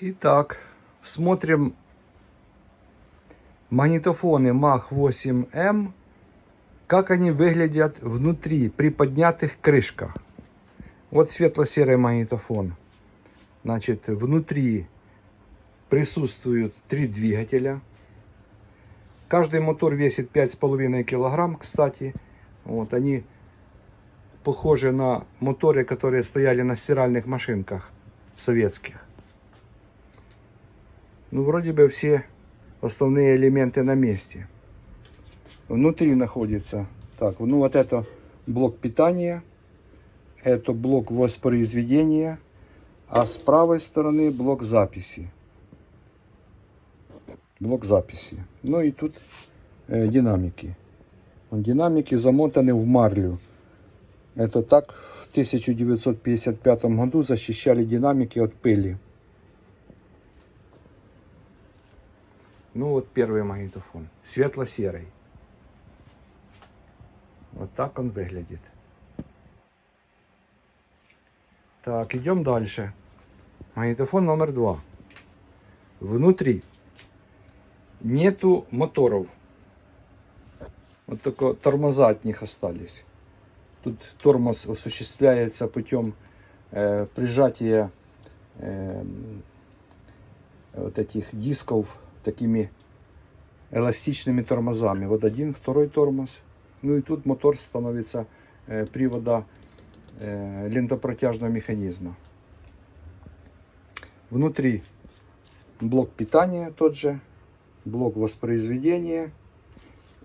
Итак, смотрим магнитофоны Mach 8M, как они выглядят внутри при поднятых крышках. Вот светло-серый магнитофон. Значит, внутри присутствуют три двигателя. Каждый мотор весит 5,5 килограмм, кстати. Вот они похожи на моторы, которые стояли на стиральных машинках советских. Ну, вроде бы все основные элементы на месте. Внутри находится, так, ну вот это блок питания, это блок воспроизведения, а с правой стороны блок записи. Блок записи. Ну и тут э, динамики. Динамики замотаны в марлю. Это так в 1955 году защищали динамики от пыли. Ну вот первый магнитофон. Светло-серый. Вот так он выглядит. Так, идем дальше. Магнитофон номер два. Внутри нету моторов. Вот только тормоза от них остались. Тут тормоз осуществляется путем э, прижатия э, вот этих дисков такими эластичными тормозами. Вот один, второй тормоз. Ну и тут мотор становится э, привода э, лентопротяжного механизма. Внутри блок питания тот же, блок воспроизведения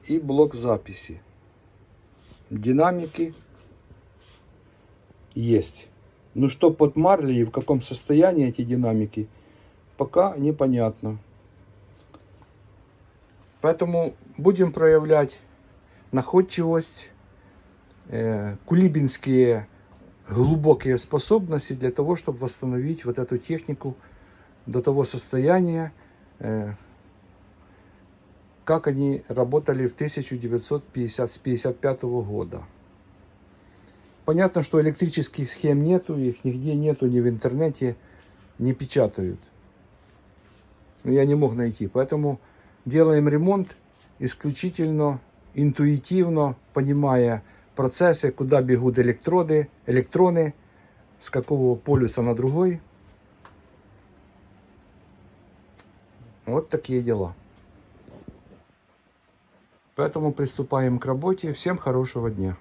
и блок записи. Динамики есть. Ну что под марлей и в каком состоянии эти динамики, пока непонятно. Поэтому будем проявлять находчивость, э, кулибинские глубокие способности для того, чтобы восстановить вот эту технику до того состояния, э, как они работали в 1955 года. Понятно, что электрических схем нету, их нигде нету, ни в интернете не печатают. Но я не мог найти. Поэтому делаем ремонт исключительно интуитивно, понимая процессы, куда бегут электроды, электроны, с какого полюса на другой. Вот такие дела. Поэтому приступаем к работе. Всем хорошего дня.